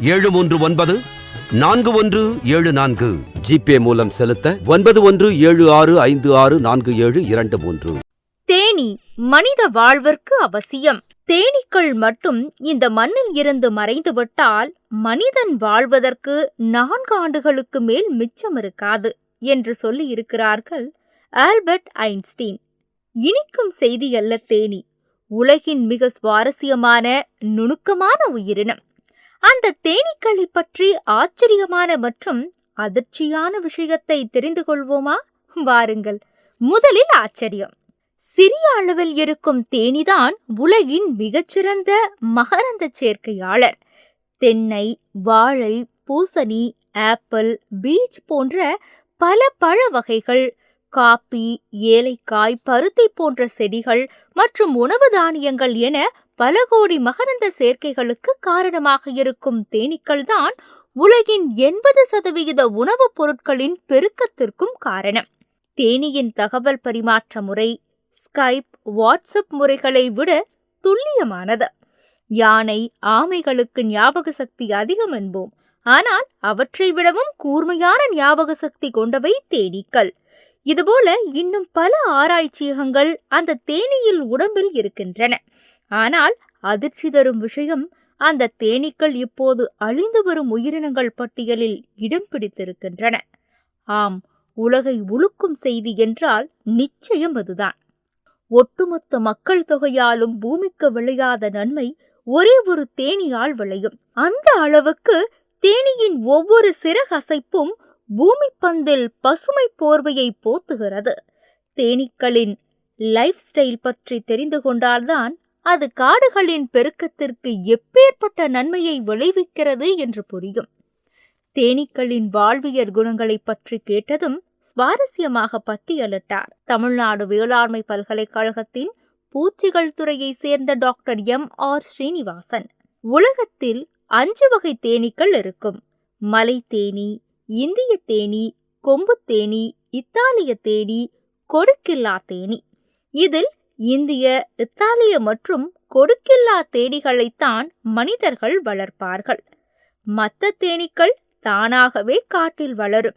ஏழு மூன்று ஒன்பது நான்கு ஒன்று ஏழு நான்கு. ஜிபே மூலம் செலுத்த ஒன்பது ஒன்று ஏழு ஆறு ஐந்து ஆறு நான்கு ஏழு இரண்டு மூன்று. தேனீ மனித வாழ்விற்கு அவசியம். தேனீக்கள் மட்டும் இந்த மண்ணில் இருந்து மறைந்துவிட்டால் மனிதன் வாழ்வதற்கு நான்கு ஆண்டுகளுக்கு மேல் மிச்சம் இருக்காது என்று சொல்லி இருக்கிறார்கள் ஆல்பர்ட் ஐன்ஸ்டீன். இனிக்கும் செய்தி அல்ல தேனி. உலகின் மிக சுவாரஸ்யமான நுணுக்கமான உயிரினம். அந்த தேனீக்களை பற்றி ஆச்சரியமான மற்றும் அதிர்ச்சியான விஷயத்தை தெரிந்து கொள்வோமா? வாருங்கள். முதலில் ஆச்சரியம். சிறிய அளவில் இருக்கும் தேனிதான் உலகின் மிகச்சிறந்த மகரந்த சேர்க்கையாளர். தென்னை வாழை பூசணி ஆப்பிள் பீச் போன்ற பல பழ வகைகள் காப்பி ஏலைக்காய் பருத்தி போன்ற செடிகள் மற்றும் உணவு தானியங்கள் என பல கோடி மகரந்த சேர்க்கைகளுக்கு காரணமாக இருக்கும் தேனீக்கள் தான் உலகின் எண்பது சதவிகித உணவுப் பொருட்களின் பெருக்கத்திற்கும் காரணம். தேனியின் தகவல் பரிமாற்ற முறை ஸ்கைப் வாட்ஸ்அப் முறைகளை விட துல்லியமானது. யானை ஆமைகளுக்கு ஞாபக சக்தி அதிகம் என்போம். ஆனால் அவற்றை விடவும் கூர்மையான ஞாபக சக்தி கொண்டவை தேனீக்கள். இதுபோல இன்னும் பல ஆராய்ச்சியகங்கள் அந்த தேனீயில் உடம்பில் இருக்கின்றன. ஆனால் அதிர்ச்சி தரும் விஷயம் அந்த தேனீக்கள் இப்போது அழிந்து வரும் உயிரினங்கள் பட்டியலில் இடம் பிடித்திருக்கின்றன. ஆம் உலகை உழுக்கும் செய்தி என்றால் நிச்சயம் அதுதான். ஒட்டுமொத்த மக்கள் தொகையாலும் பூமிக்கு விளையாத நன்மை ஒரே ஒரு தேனியால் விளையும். அந்த அளவுக்கு தேனியின் ஒவ்வொரு சிறகசைப்பும் பூமி பந்தில் பசுமை போர்வையை போத்துகிறது. தேனீக்களின் லைஃப் ஸ்டைல் பற்றி தெரிந்து கொண்டால்தான் அது காடுகளின் பெருக்கத்திற்கு எப்பேற்பட்ட நன்மையை விளைவிக்கிறது என்று புரியும். தேனீக்களின் வாழ்வியற் குணங்களைப் பற்றி கேட்டதும் சுவாரஸ்யமாக பட்டியலிட்டார். தமிழ்நாடு வேளாண்மை பல்கலைக்கழகத்தின் பூச்சிகள் துறையை சேர்ந்த டாக்டர் எம். ஆர். ஸ்ரீனிவாசன். உலகத்தில் அஞ்சு வகை தேனீக்கள் இருக்கும். மலை தேனி இந்திய தேனி கொம்பு தேனி இத்தாலிய தேனி கொடுக்கில்லா தேனி. இதில் இந்திய இத்தாலிய மற்றும் கொடுக்கில்லா தேனிகளைத்தான் மனிதர்கள் வளர்ப்பார்கள். மற்ற தேனீக்கள் தானாகவே காட்டில் வளரும்.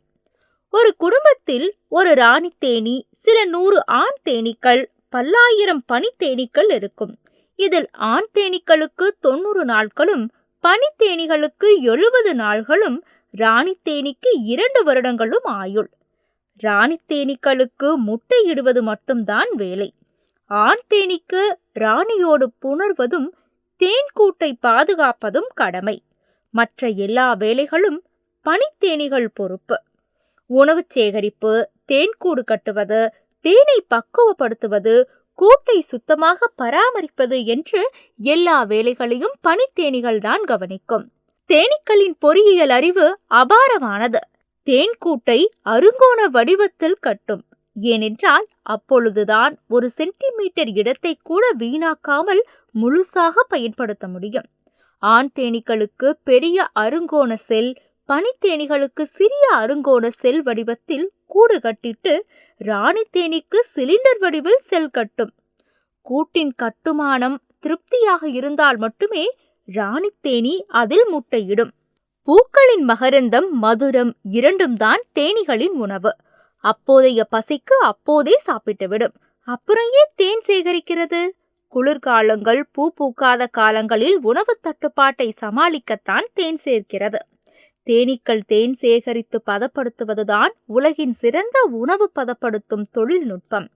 ஒரு குடும்பத்தில் ஒரு ராணி தேனி சில நூறு ஆண் தேனீக்கள் பல்லாயிரம் பனித்தேனீக்கள் இருக்கும். இதில் ஆண் தேனீக்களுக்கு தொண்ணூறு நாட்களும் பனித்தேனிகளுக்கு எழுபது நாள்களும் ராணித்தேனிக்கு இரண்டு வருடங்களும் ஆயுள். ராணித்தேனிக்களுக்கு முட்டையிடுவது மட்டும்தான் வேலை. ஆண் தேனீக்கு ராணியோடு புணர்வதும் தேன் கூட்டை பாதுகாப்பதும் கடமை. மற்ற எல்லா வேலைகளும் பனித்தேனிகள் பொறுப்பு. உணவு சேகரிப்பு தேன்கூடு கட்டுவது தேனை பக்குவப்படுத்துவது கூட்டை சுத்தமாக பராமரிப்பது என்று எல்லா வேலைகளையும் பனித்தேனிகள் தான் கவனிக்கும். தேனீக்களின் பொறியியல் அறிவு அபாரமானது. தேன்கூட்டை அருங்கோண வடிவத்தில் கட்டும். ஏனென்றால் அப்பொழுதுதான் ஒரு சென்டிமீட்டர் இடத்தை கூட வீணாக்காமல் முழுசாக பயன்படுத்த முடியும். ஆண் தேனீக்களுக்கு பெரிய அருங்கோண செல் பனித்தேனிகளுக்கு சிறிய அருங்கோண செல் வடிவத்தில் கூடு கட்டிட்டு ராணி தேனீக்கு சிலிண்டர் வடிவில் செல் கட்டும். கூட்டின் கட்டுமானம் திருப்தியாக இருந்தால் மட்டுமே ராணித்தேனி அதில் முட்டையிடும். பூக்களின் மகரந்தம் மதுரம் இரண்டும் தான் தேனீகளின் உணவு. அப்போதைய பசிக்கு அப்போதே சாப்பிட்டுவிடும். அப்புறம் ஏன் தேன் சேகரிக்கிறது? குளிர்காலங்கள் பூ பூக்காத காலங்களில் உணவு தட்டுப்பாட்டை சமாளிக்கத்தான் தேன் சேர்க்கிறது. தேனீக்கள் தேன் சேகரித்து பதப்படுத்துவதுதான் உலகின் சிறந்த உணவு பதப்படுத்தும் தொழில்நுட்பம்.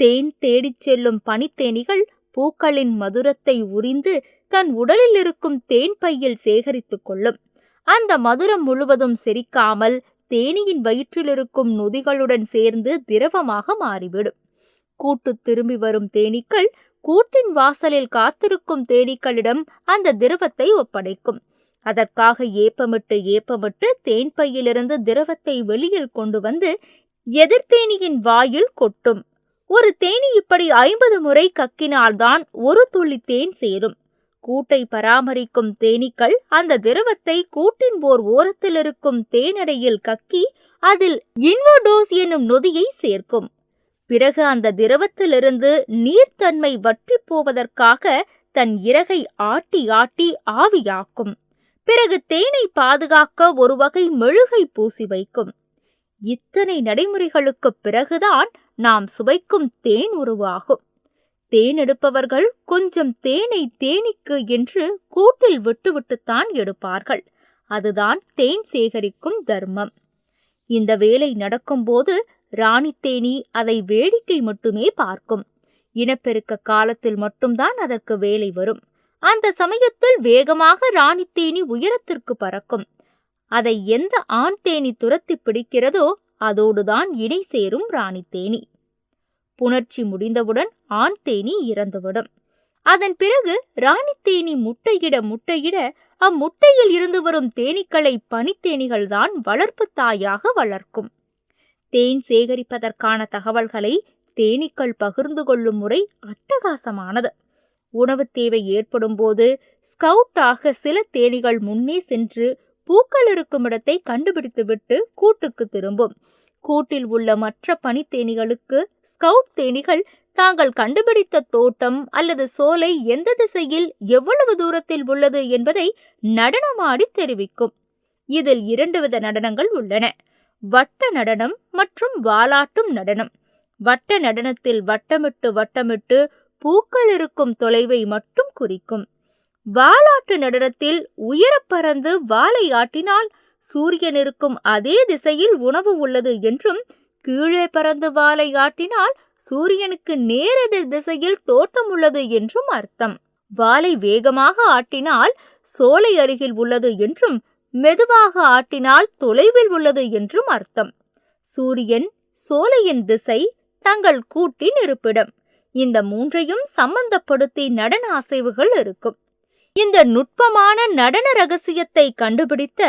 தேன் தேடிச் செல்லும் பனித்தேனிகள் பூக்களின் மதுரத்தை உறிந்து தன் உடலில் இருக்கும் தேன் பையில் சேகரித்துக் கொள்ளும். அந்த மதுரம் முழுவதும் செரிக்காமல் தேனியின் வயிற்றில் இருக்கும் நொதிகளுடன் சேர்ந்து திரவமாக மாறிவிடும். கூட்டு திரும்பி வரும் தேனீக்கள் கூட்டின் வாசலில் காத்திருக்கும் தேனீக்களிடம் அந்த திரவத்தை ஒப்படைக்கும். அதற்காக ஏப்பமிட்டு ஏப்பமிட்டு தேன் பையிலிருந்து திரவத்தை வெளியில் கொண்டு வந்து எதிர்த்தேனியின் வாயில் கொட்டும். ஒரு தேனி இப்படி ஐம்பது முறை கக்கினால்தான் ஒரு துளி தேன் சேரும். கூட்டை பராமரிக்கும் தேனீக்கள் அந்த திரவத்தை கூட்டின் ஓர் ஓரத்தில் இருக்கும் தேனடையில் கக்கி அதில் இன்வோடோஸ் என்னும் நொதியை சேர்க்கும். பிறகு அந்த திரவத்திலிருந்து நீர்த்தன்மை வற்றிப் போவதற்காக தன் இறகை ஆட்டி ஆட்டி ஆவியாக்கும். பிறகு தேனை பாதுகாக்க ஒரு வகை மெழுகை பூசி வைக்கும். இத்தனை நடைமுறைகளுக்குப் பிறகுதான் நாம் சுவைக்கும் தேன் உருவாகும். தேன் எடுப்பவர்கள் கொஞ்சம் தேனை தேனீக்கு என்று கூட்டில் விட்டுவிட்டுத்தான் எடுப்பார்கள். அதுதான் தேன் சேகரிக்கும் தர்மம். இந்த வேலை நடக்கும்போது ராணி தேனி அதை வேடிக்கை மட்டுமே பார்க்கும். இனப்பெருக்க காலத்தில் மட்டும்தான் அதற்கு வேலை வரும். அந்த சமயத்தில் வேகமாக ராணி தேனி உயரத்திற்கு பறக்கும். அதை எந்த ஆண் தேனி துரத்தி பிடிக்கிறதோ அதோடுதான் இணை சேரும் ராணி தேனி. புணர்ச்சி முடிந்தவுடன் ஆண் தேனி இறந்துவிடும். அதன் பிறகு ராணி தேனி முட்டையிட முட்டையிட அம்முட்டையில் இருந்து வரும் தேனீக்களை பனித்தேனிகள்தான் வளர்ப்பு தாயாக வளர்க்கும். தேன் சேகரிப்பதற்கான தகவல்களை தேனீக்கள் பகிர்ந்து கொள்ளும் முறை அட்டகாசமானது. உணவு தேவை ஏற்படும் போது ஸ்கவுட்டாக சில தேனீகள் முன்னே சென்று பூக்கள் இருக்கும் இடத்தை கண்டுபிடித்துவிட்டு கூட்டுக்கு திரும்பும். கூட்டில் உள்ள மற்ற பனித்தேனிகளுக்கு ஸ்கவுட் தேனிகள் தாங்கள் கண்டுபிடித்த தோட்டம் அல்லது சோலை எந்த திசையில் எவ்வளவு தூரத்தில் உள்ளது என்பதை நடனமாடி தெரிவிக்கும். இதில் இரண்டு வித நடனங்கள் உள்ளன. வட்ட நடனம் மற்றும் வாலாட்டும் நடனம். வட்ட நடனத்தில் வட்டமிட்டு வட்டமிட்டு பூக்கள் இருக்கும் தொலைவை மட்டும் குறிக்கும். வாலாட்டு நடனத்தில் உயரப் பறந்து வாலை ஆட்டினால் சூரியன் இருக்கும் அதே திசையில் உணவு உள்ளது என்றும் கீழே பறந்து வாலை ஆட்டினால் சூரியனுக்கு நேரெதிர் திசையில் தோட்டம் உள்ளது என்றும் அர்த்தம். வாலை வேகமாக ஆட்டினால் சோலை அருகில் உள்ளது என்றும் மெதுவாக ஆட்டினால் தொலைவில் உள்ளது என்றும் அர்த்தம். சூரியன் சோலையின் திசை தங்கள் கூட்டின் இருப்பிடம். இந்த மூன்றையும் சம்பந்தப்படுத்தி நடன அசைவுகள் இருக்கும். இந்த நுட்பமான நடன ரகசியத்தை கண்டுபிடித்த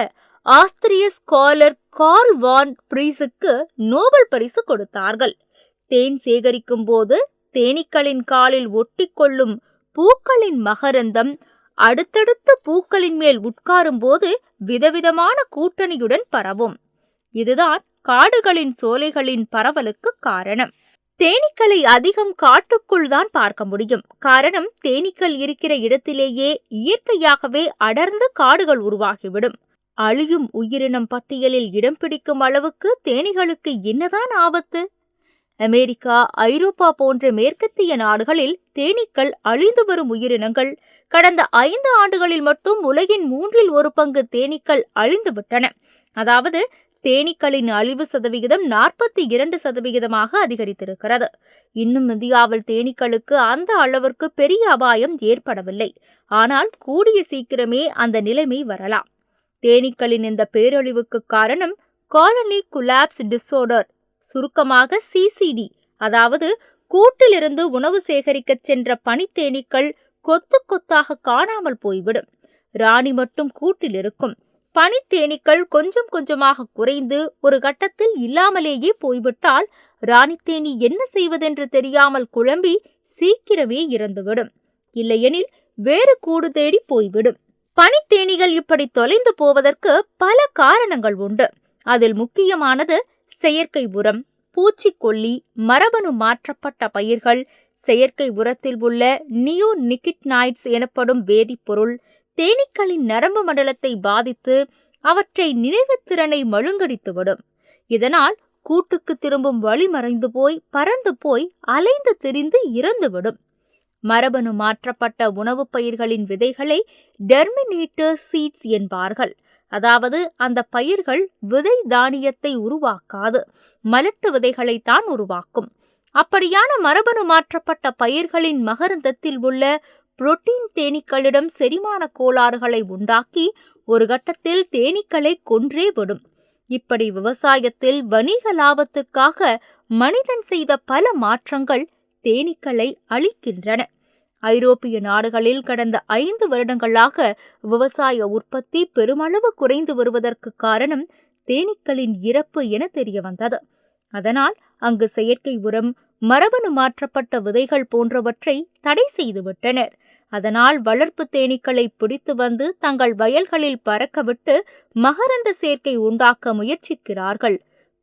ஆஸ்திரிய ஸ்காலர் கார்ல் வான் பிரீஸுக்கு நோபல் பரிசு கொடுத்தார்கள். தேன் சேகரிக்கும் போது தேனீக்களின் காலில் ஒட்டிக்கொள்ளும் பூக்களின் மகரந்தம் அடுத்தடுத்த பூக்களின் மேல் உட்காரும் போது விதவிதமான கூட்டணியுடன் பரவும். இதுதான் காடுகளின் சோலைகளின் பரவலுக்கு காரணம். தேனீக்களை அதிகம் காட்டுக்குள் தான் பார்க்க முடியும். காரணம் தேனீக்கள் இருக்கிற இடத்திலேயே இயற்கையாகவே அடர்ந்த காடுகள் உருவாகிவிடும். அழியும் உயிரினம் பட்டியலில் இடம் பிடிக்கும் அளவுக்கு தேனீகளுக்கு என்னதான் ஆபத்து? அமெரிக்கா ஐரோப்பா போன்ற மேற்கத்திய நாடுகளில் தேனீக்கள் அழிந்து வரும் உயிரினங்கள் கடந்த ஐந்து ஆண்டுகளில் மட்டும் உலகின் மூன்றில் ஒரு பங்கு தேனீக்கள் அழிந்துவிட்டன அதாவது தேனீக்களின் அழிவு சதவிகிதம் நாற்பத்தி இரண்டு சதவிகிதமாக அதிகரித்திருக்கிறது. இன்னும் இந்தியாவில் தேனீக்களுக்கு அந்த அளவிற்கு பெரிய அபாயம் ஏற்படவில்லை. ஆனால் கூடிய சீக்கிரமே அந்த நிலைமை வரலாம். தேனீக்களின் இந்த பேரழிவுக்கு காரணம் காலனி குலாப்ஸ் டிஸ்ஆர்டர் சுருக்கமாக சிசிடி அதாவது கூட்டிலிருந்து உணவு சேகரிக்கச் சென்ற பனித்தேனீக்கள் கொத்து கொத்தாக காணாமல் போய்விடும். ராணி மட்டும் கூட்டில் இருக்கும் பனித்தேனீக்கள் கொஞ்சம் கொஞ்சமாக குறைந்து ஒரு கட்டத்தில் இல்லாமலேயே போய்விட்டால் ராணித்தேனி என்ன செய்வதென்று தெரியாமல் குழம்பி சீக்கிரமே இறந்துவிடும். இல்லையெனில் வேறு கூடு தேடி போய்விடும். பனித்தேனிகள் இப்படி தொலைந்து போவதற்கு பல காரணங்கள் உண்டு. அதில் முக்கியமானது செயற்கை உரம் பூச்சிக்கொல்லி மரபணு மாற்றப்பட்ட பயிர்கள் செயற்கை உரத்தில் உள்ள நியோ நிக்கிட்னாய்ட்ஸ் எனப்படும் வேதிப்பொருள் தேனீக்களின் நரம்பு மண்டலத்தை பாதித்து அவற்றை நினைவுத்திறனை மழுங்கடித்துவிடும். இதனால் கூட்டுக்கு திரும்பும் வழி மறைந்து போய் பறந்து போய் அலைந்து திரிந்து இறந்துவிடும். மரபணு மாற்றப்பட்ட உணவுப் பயிர்களின் விதைகளை டெர்மினேட்டர் சீட்ஸ் என்பார்கள். அதாவது அந்த பயிர்கள் விதை தானியத்தை உருவாக்காது மலட்டு விதைகளைத்தான் உருவாக்கும். அப்படியான மரபணு மாற்றப்பட்ட பயிர்களின் மகரந்தத்தில் உள்ள புரோட்டீன் தேனீக்களிடம் செரிமான கோளாறுகளை உண்டாக்கி ஒரு கட்டத்தில் தேனீக்களை கொன்றே விடும். இப்படி விவசாயத்தில் வணிக லாபத்திற்காக மனிதன் செய்த பல மாற்றங்கள் தேனீக்களை அழிக்கின்றன. ஐரோப்பிய நாடுகளில் கடந்த ஐந்து வருடங்களாக விவசாய உற்பத்தி பெருமளவு குறைந்து வருவதற்கு காரணம் தேனீக்களின் இறப்பு என தெரிய வந்தது அதனால் அங்கு செயற்கை உரம் மரபணு மாற்றப்பட்ட விதைகள் போன்றவற்றை தடை செய்துவிட்டனர். அதனால் வளர்ப்பு தேனீக்களை பிடித்து வந்து தங்கள் வயல்களில் பறக்கவிட்டு மகரந்த சேர்க்கை உண்டாக்க முயற்சிக்கிறார்கள்.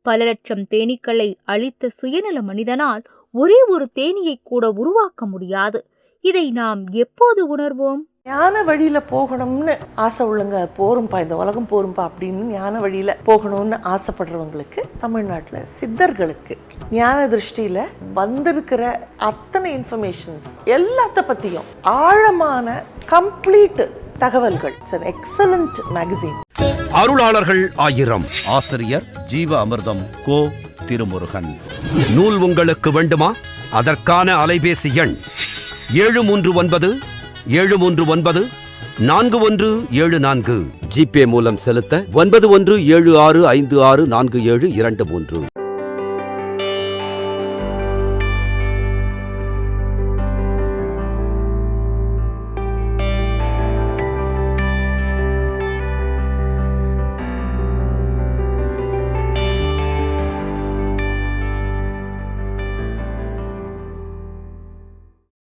பல லட்சம் தேனீக்களை அழித்த சுயநல மனிதனால் ஒரே ஒரு தேனீயை கூட உருவாக்க முடியாது. இதை நாம் எப்போது உணர்வோம்? ஞான வழியில போகணும்னு ஆசை உள்ளங்க போரும்பா இந்த உலகம் போரும்பா அப்படின்னு ஞான வழியில போகணும்னு ஆசைப்படுறவங்களுக்கு தமிழ்நாட்டுல சித்தர்களுக்கு ஞான திருஷ்டியில வந்திருக்கிற அத்தனை இன்ஃபர்மேஷன்ஸ் எல்லாத்த பத்தியும் ஆழமான கம்ப்ளீட் தகவல்கள். இட்ஸ் எக்ஸலண்ட் மேகசின் அருளாளர்கள் ஆயிரம். ஆசிரியர் ஜீவ அமிர்தம் கோ திருமுருகன். நூல் உங்களுக்கு வேண்டுமா? அதற்கான அலைபேசி எண் ஏழு மூன்று ஒன்பது ஏழு மூன்று ஒன்பது நான்கு ஒன்று ஏழு நான்கு. ஜிபே மூலம் செலுத்த ஒன்பது ஒன்று ஏழு ஆறு ஐந்து ஆறு நான்கு ஏழு இரண்டு மூன்று.